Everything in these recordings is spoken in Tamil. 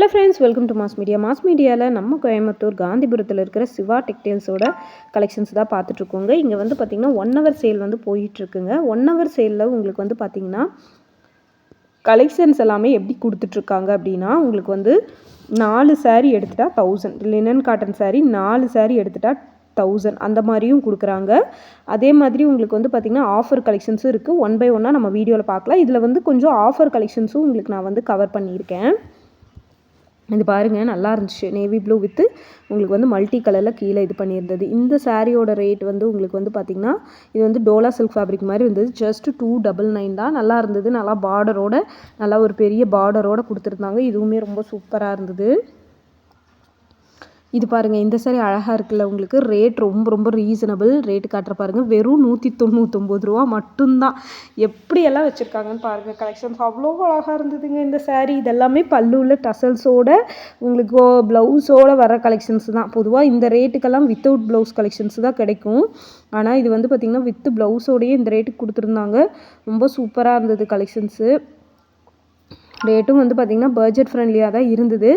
Hello friends welcome to mass media mass மீடியாவில் நம்ம கோயம்புத்தூர் காந்திபுரத்தில் இருக்கிற சிவா டெக்டைல்ஸோட கலெக்ஷன்ஸ் தான் பார்த்துட்ருக்கோங்க. இங்கே வந்து பார்த்திங்கன்னா ஒன் ஹவர் சேல் வந்து போயிட்டுருக்குங்க ஒன் ஹவர் சேலில் உங்களுக்கு வந்து பார்த்திங்கன்னா கலெக்ஷன்ஸ் எல்லாமே எப்படி கொடுத்துட்ருக்காங்க அப்படின்னா உங்களுக்கு வந்து நாலு சாரீ எடுத்துட்டா தௌசண்ட் லினன் காட்டன் சாரீ நாலு சாரீ எடுத்துட்டா தௌசண்ட் அந்த மாதிரியும் கொடுக்குறாங்க. அதே மாதிரி உங்களுக்கு வந்து பார்த்திங்கன்னா ஆஃபர் கலெக்ஷன்ஸும் இருக்குது ஒன் பை ஒன்னாக நம்ம வீடியோவில் பார்க்கலாம். இதில் வந்து கொஞ்சம் ஆஃபர் கலெக்ஷன்ஸும் உங்களுக்கு நான் வந்து கவர் பண்ணியிருக்கேன். இது பாருங்கள் நல்லா இருந்துச்சு. நேவி ப்ளூ வித்து உங்களுக்கு வந்து மல்டி கலரில் கீழே இது பண்ணியிருந்தது. இந்த சாரியோட ரேட் வந்து உங்களுக்கு வந்து பார்த்திங்கன்னா இது வந்து டோலா சில்க் ஃபேப்ரிக் மாதிரி இருந்தது. ஜஸ்ட் டூ டபுள் நைன் தான். நல்லா இருந்தது. நல்லா பார்டரோட நல்லா ஒரு பெரிய பார்டரோட கொடுத்துருந்தாங்க. இதுவுமே ரொம்ப சூப்பராக இருந்தது. இது பாருங்கள் இந்த சாரி அழகாக இருக்குல்ல உங்களுக்கு? ரேட் ரொம்ப ரொம்ப ரீசனபிள் ரேட் காட்டுற பாருங்கள் வெறும் நூற்றி தொண்ணூற்றொம்பது ரூபா மட்டும்தான். எப்படியெல்லாம் வச்சுருக்காங்கன்னு பாருங்கள் கலெக்ஷன்ஸ் அவ்வளோ அழகாக இருந்ததுங்க இந்த சாரீ இதெல்லாமே பல்லுள்ள டசல்ஸோட உங்களுக்கு ப்ளவுஸோட வர கலெக்ஷன்ஸ் தான். பொதுவாக இந்த ரேட்டுக்கெல்லாம் வித்தவுட் ப்ளவுஸ் கலெக்ஷன்ஸ் தான் கிடைக்கும். ஆனால் இது வந்து பார்த்திங்கன்னா வித் ப்ளவுஸோடையே இந்த ரேட்டுக்கு கொடுத்துருந்தாங்க. ரொம்ப சூப்பராக இருந்தது கலெக்ஷன்ஸு ரேட்டும் வந்து பார்த்திங்கன்னா பட்ஜெட் ஃப்ரெண்ட்லியாக தான் இருந்தது.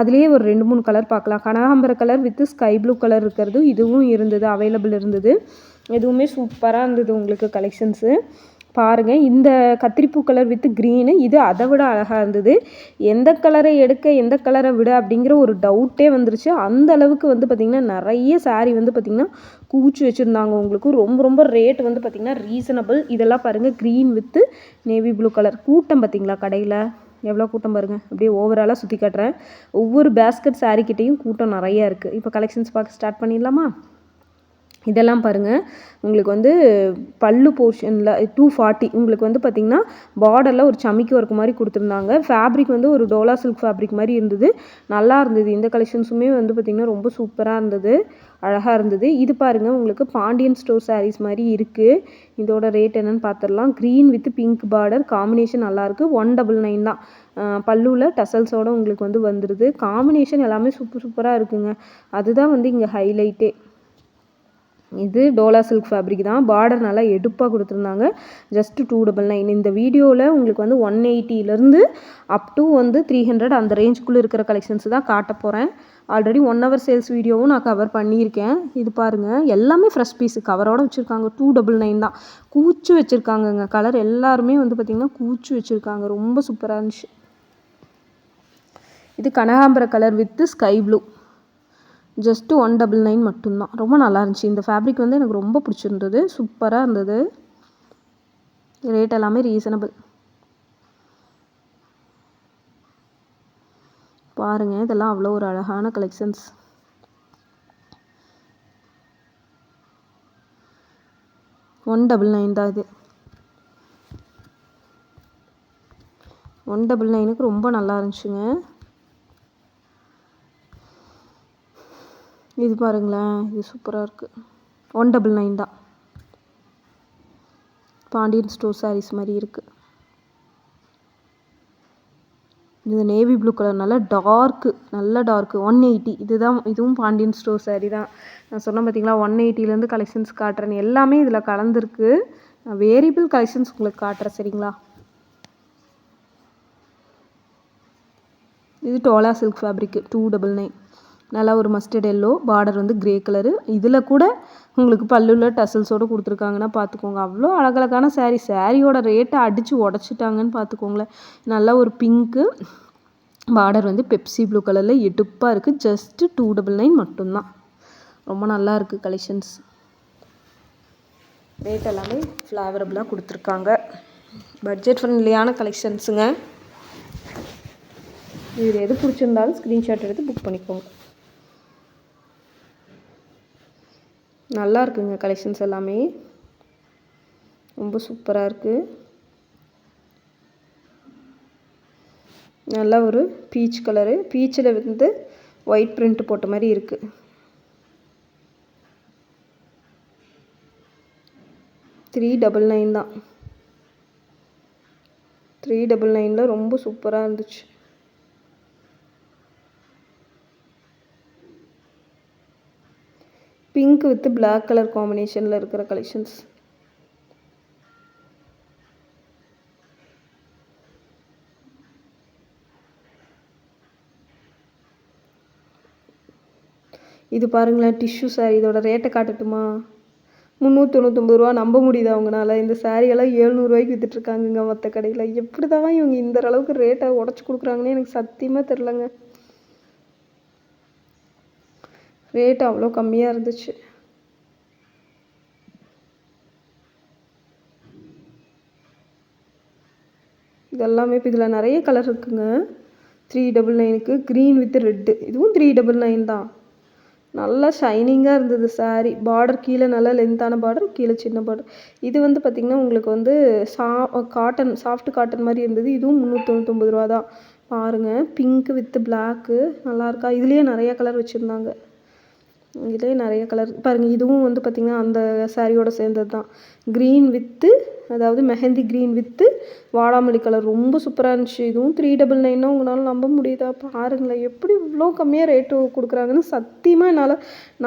அதுலேயே ஒரு ரெண்டு மூணு கலர் பார்க்கலாம். கனகாம்பர colour with sky blue colour இருக்கிறது. இதுவும் இருந்தது அவைலபிள் இருந்தது. எதுவுமே சூப்பராக இருந்தது உங்களுக்கு கலெக்ஷன்ஸு பாருங்கள் இந்த கத்திரிப்பூ கலர் வித் க்ரீனு இது அதை விட அழகாக இருந்தது. எந்த கலரை எடுக்க எந்த கலரை விட அப்படிங்கிற ஒரு டவுட்டே வந்துருச்சு. அந்த அளவுக்கு வந்து பார்த்திங்கன்னா நிறைய சாரீ வந்து பார்த்திங்கன்னா கூச்சி வச்சுருந்தாங்க உங்களுக்கு. ரொம்ப ரொம்ப ரேட் வந்து பார்த்திங்கன்னா ரீசனபிள் இதெல்லாம் பாருங்கள் green with navy blue colour கூட்டம் பார்த்திங்களா கடையில்? எவ்வளோ கூட்டம் பாருங்கள் அப்படியே ஓவராலாக சுற்றி காட்டுறேன். ஒவ்வொரு பேஸ்கெட் சாரிக்கிட்டேயும் கூட்டம் நிறையா இருக்குது இப்போ கலெக்ஷன்ஸ் பார்க்க ஸ்டார்ட் பண்ணிடலாமா? இதெல்லாம் பாருங்கள் உங்களுக்கு வந்து பல்லு போர்ஷனில் டூ ஃபார்ட்டி உங்களுக்கு வந்து பார்த்திங்கன்னா பார்டரில் ஒரு சமிக்கு ஒர்க் மாதிரி கொடுத்துருந்தாங்க. ஃபேப்ரிக் வந்து ஒரு டோலா சில்க் ஃபேப்ரிக் மாதிரி இருந்தது. நல்லா இருந்தது. இந்த கலெக்ஷன்ஸுமே வந்து பார்த்திங்கன்னா ரொம்ப சூப்பராக இருந்தது. அழகாக இருந்தது. இது பாருங்கள் உங்களுக்கு பாண்டியன் ஸ்டோர் சாரீஸ் மாதிரி இருக்குது இதோட ரேட் என்னென்னு பார்த்துடலாம் green with pink border combination நல்லாயிருக்கு ஒன் டபுள் நைன் தான். பல்லுவில் டசல்ஸோட உங்களுக்கு வந்து வந்துடுது காம்பினேஷன் எல்லாமே சூப்பர் சூப்பராக இருக்குங்க. அதுதான் வந்து இங்கே ஹைலைட்டே இது டோலா சில்க் ஃபேப்ரிக் தான். பார்டர் நல்லா எடுப்பாக கொடுத்துருந்தாங்க. ஜஸ்ட் டூ டபுள் நைன் இந்த வீடியோவில் உங்களுக்கு வந்து ஒன் எயிட்டிலேருந்து அப் டு வந்து த்ரீ ஹண்ட்ரட் அந்த ரேஞ்சுக்குள்ளே இருக்கிற கலெக்ஷன்ஸ் தான் காட்ட போகிறேன் ஆல்ரெடி ஒன் ஹவர் சேல்ஸ் வீடியோவும் நான் கவர் பண்ணியிருக்கேன். இது பாருங்கள் எல்லாமே ஃப்ரெஷ் பீஸ் கவரோட வச்சுருக்காங்க. டூ டபுள் நைன் தான். கூச்சு வச்சுருக்காங்கங்க. கலர் எல்லாருமே வந்து பார்த்திங்கன்னா கூச்சு வச்சுருக்காங்க. ரொம்ப சூப்பராக இருந்துச்சு. இது கனகாம்பர colour with sky blue just one double nine மட்டும்தான். ரொம்ப நல்லா இருந்துச்சு. இந்த ஃபேப்ரிக் வந்து எனக்கு ரொம்ப பிடிச்சிருந்தது. சூப்பராக இருந்தது. ரேட் எல்லாமே ரீசனபிள் பாருங்கள் இதெல்லாம் அவ்வளோ ஒரு அழகான கலெக்ஷன்ஸ் ஒன் டபுள் நைன் தான் இது. ஒன் டபுள் நைனுக்கு ரொம்ப நல்லா இருந்துச்சுங்க. இது பாருங்களேன் இது சூப்பராக இருக்குது ஒன் டபுள் நைன் தான். பாண்டியன் ஸ்டோர் சாரீஸ் மாதிரி இருக்குது இது நேவி ப்ளூ கலர் நல்லா டார்க்கு நல்ல டார்க்கு ஒன் எயிட்டி இதுதான் இதுவும் பாண்டியன் ஸ்டோர் சாரீ தான். நான் சொன்னேன் பார்த்தீங்களா ஒன் எயிட்டிலேருந்து கலெக்ஷன்ஸ் காட்டுறேன். எல்லாமே இதில் கலந்துருக்கு. நான் வேரியபிள் கலெக்ஷன்ஸ் உங்களுக்கு காட்டுறேன் சரிங்களா? இது Dola silk fabric two double nine நல்லா ஒரு மஸ்டர்ட் எல்லோ பார்டர் வந்து கிரே கலரு இதில் கூட உங்களுக்கு பல்லுல டசல்ஸோடு கொடுத்துருக்காங்கன்னா பார்த்துக்கோங்க அவ்வளோ அழகழகான சாரீ சாரியோட ரேட்டை அடித்து உடச்சிட்டாங்கன்னு பார்த்துக்கோங்களேன் நல்லா ஒரு பிங்க்கு பார்டர் வந்து பெப்சி ப்ளூ கலரில் எடுப்பாக இருக்குது ஜஸ்ட்டு டூ டபுள் நைன் மட்டும்தான். ரொம்ப நல்லா இருக்குது கலெக்ஷன்ஸ் ரேட் எல்லாமே ஃப்ளேவரபுளாக கொடுத்துருக்காங்க. பட்ஜெட் ஃப்ரெண்ட்லியான கலெக்ஷன்ஸுங்க இது எது பிடிச்சிருந்தாலும் ஸ்க்ரீன்ஷாட் எடுத்து புக் பண்ணிக்கோங்க. நல்லா இருக்குங்க கலெக்ஷன்ஸ் எல்லாமே. ரொம்ப சூப்பராக இருக்குது நல்லா ஒரு பீச் கலரு பீச்சில் வந்து ஒயிட் பிரிண்ட் போட்ட மாதிரி இருக்குது த்ரீ டபுள் நைன் தான். த்ரீ டபுள் நைனில் ரொம்ப சூப்பராக இருந்துச்சு. பிங்க் வித் பிளாக் கலர் காம்பினேஷனில் இருக்கிற கலெக்ஷன்ஸ் இது பாருங்களேன் டிஷ்யூ சாரி இதோட ரேட்டை காட்டட்டுமா? முந்நூற்றொண்ணூத்தொம்பது ரூபா நம்ப முடியுது அவங்களால இந்த சாரியெல்லாம் ஏழ்நூறுவாய்க்கு விற்றுட்ருக்காங்கங்க மற்ற கடையில். எப்படி தான் இவங்க இந்த அளவுக்கு ரேட்டை உடச்சி கொடுக்குறாங்கன்னு எனக்கு சத்தியமாக தெரிலங்க ரேட் அவ்வளோ கம்மியாக இருந்துச்சு. இதெல்லாமே இப்போ இதில் நிறைய கலர் இருக்குங்க. த்ரீ டபுள் நைனுக்கு க்ரீன் வித் ரெட்டு இதுவும் த்ரீ டபுள் நைன் தான். நல்லா ஷைனிங்காக இருந்தது சாரீ பார்டர் கீழே நல்லா லென்த்தான பார்டர் கீழே சின்ன பார்டர் இது வந்து பார்த்திங்கன்னா உங்களுக்கு வந்து சா காட்டன் சாஃப்ட் காட்டன் மாதிரி இருந்தது. இதுவும் முந்நூற்றி ரூபா தான் பாருங்கள் பிங்க்கு வித் பிளாக்கு நல்லா இருக்கா? இதுலேயே நிறையா கலர் வச்சுருந்தாங்க. இதுலேயே நிறைய கலர் பாருங்கள் இதுவும் வந்து பார்த்திங்கன்னா அந்த சாரியோட சேர்ந்தது தான். க்ரீன் வித்து அதாவது மெஹந்தி க்ரீன் வித்து வாடாமல்லி கலர் ரொம்ப சூப்பராக இருந்துச்சு. இதுவும் த்ரீ டபுள் நைன்னா உங்களால் நம்ப முடியுதா? பாருங்களேன் எப்படி இவ்வளோ கம்மியாக ரேட்டு கொடுக்குறாங்கன்னு சத்தியமாக என்னால்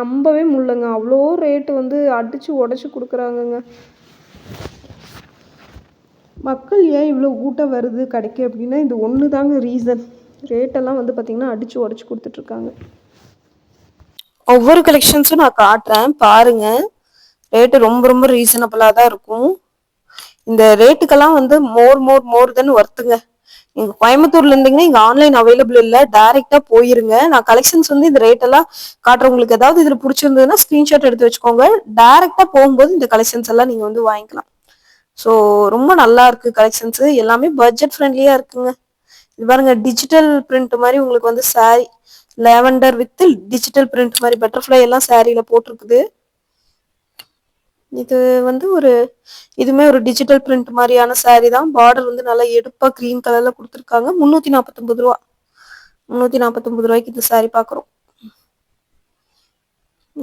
நம்பவே முடியலங்க. அவ்வளோ ரேட்டு வந்து அடித்து உடச்சி கொடுக்குறாங்கங்க. மக்கள் ஏன் இவ்வளோ கூட்டம் வருது கிடைக்கு அப்படின்னா இது ஒன்று தாங்க ரீசன் ரேட்டெல்லாம் வந்து பார்த்திங்கன்னா அடித்து உடச்சி கொடுத்துட்ருக்காங்க ஒவ்வொரு கலெக்ஷன்ஸும் நான் காட்டுறேன். பாருங்க. ரேட்டு ரொம்ப ரொம்ப ரீசனபிளாக தான் இருக்கும். இந்த ரேட்டுக்கெல்லாம் வந்து மோர் மோர் மோர் தென் ஒர்த்துங்க நீங்க கோயம்புத்தூர்ல இருந்தீங்கன்னா இங்க ஆன்லைன் அவைலபிள் இல்ல. டைரக்டா போயிருங்க. நான் கலெக்ஷன்ஸ் வந்து இந்த ரேட் எல்லாம் காட்டுறவங்களுக்கு ஏதாவது இதுல பிடிச்சிருந்ததுன்னா ஸ்கிரீன்ஷாட் எடுத்து வச்சுக்கோங்க. டைரக்டா போகும்போது இந்த கலெக்ஷன்ஸ் எல்லாம் நீங்க வந்து வாங்கிக்கலாம். ஸோ ரொம்ப நல்லா இருக்கு கலெக்ஷன்ஸ் எல்லாமே பட்ஜெட் ஃப்ரெண்ட்லியா இருக்குங்க. இது பாருங்க டிஜிட்டல் பிரிண்ட் மாதிரி உங்களுக்கு வந்து sari lavender with digital print மாதிரி பட்டர்ஃப்ளை எல்லாம் சாரியில போட்டிருக்குது. இது வந்து ஒரு இதுவுமே ஒரு டிஜிட்டல் பிரிண்ட் மாதிரியான சேரீ தான். பார்டர் வந்து நல்லா எடுப்பா க்ரீன் கலர்ல கொடுத்துருக்காங்க. முந்நூற்றி நாற்பத்தொம்பது ரூபா. முந்நூற்றி நாற்பத்தொம்பது ரூபாய்க்கு இந்த சாரீ பார்க்குறோம்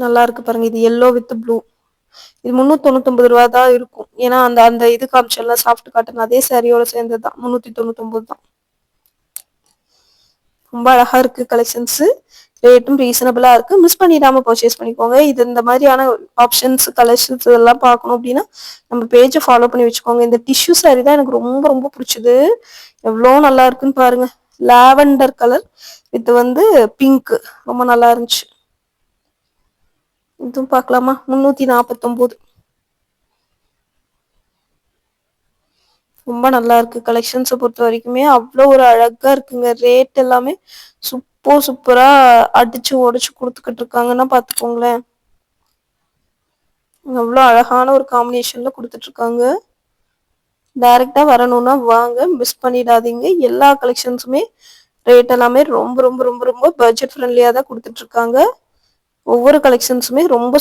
நல்லா இருக்கு பாருங்க. இது எல்லோ வித் ப்ளூ இது முந்நூற்றி தொண்ணூத்தொம்பது ரூபா தான் இருக்கும். ஏன்னா அந்த அந்த இது காமிச்சல சாஃப்ட் காட்டன் அதே சாரியோட சேர்ந்தது தான் முந்நூற்றி தொண்ணூத்தொம்பது தான். ரொம்ப அழகா இருக்கு கலெக்ஷன்ஸ் ரேட்டும் ரீசனபிளா இருக்கு. மிஸ் பண்ணிடாம பர்ச்சேஸ் பண்ணிக்கோங்க. இது இந்த மாதிரியான ஆப்ஷன்ஸ் கலெக்ஷன்ஸ் இதெல்லாம் பார்க்கணும் அப்படின்னா நம்ம பேஜை ஃபாலோ பண்ணி வச்சுக்கோங்க. இந்த டிஷ்யூ சாரி தான் எனக்கு ரொம்ப ரொம்ப பிடிச்சது. எவ்வளோ நல்லா இருக்குன்னு பாருங்க. லாவெண்டர் கலர் வித் வந்து பிங்க் ரொம்ப நல்லா இருந்துச்சு. இதுவும் பார்க்கலாமா? முந்நூற்றி நாற்பத்தொம்போது ரொம்ப நல்லா இருக்கு. கலெக்ஷன்ஸை பொறுத்த வரைக்குமே அவ்வளோ ஒரு அழகா இருக்குங்க. ரேட் எல்லாமே சூப்பர் சூப்பரா அடிச்சு உடைச்சு கொடுத்துக்கிட்டு இருக்காங்கன்னா பார்த்துக்கோங்களேன். அவ்வளோ அழகான ஒரு காம்பினேஷன்ல கொடுத்துட்டு இருக்காங்க. டைரக்டா வரணும்னா வாங்க மிஸ் பண்ணிடாதீங்க. எல்லா கலெக்ஷன்ஸுமே ரேட் எல்லாமே ரொம்ப ரொம்ப ரொம்ப ரொம்ப பட்ஜெட் ஃப்ரெண்ட்லியாக தான் கொடுத்துட்டு இருக்காங்க. ஒவ்வொரு கலெக்ஷன்ஸுமே ரொம்ப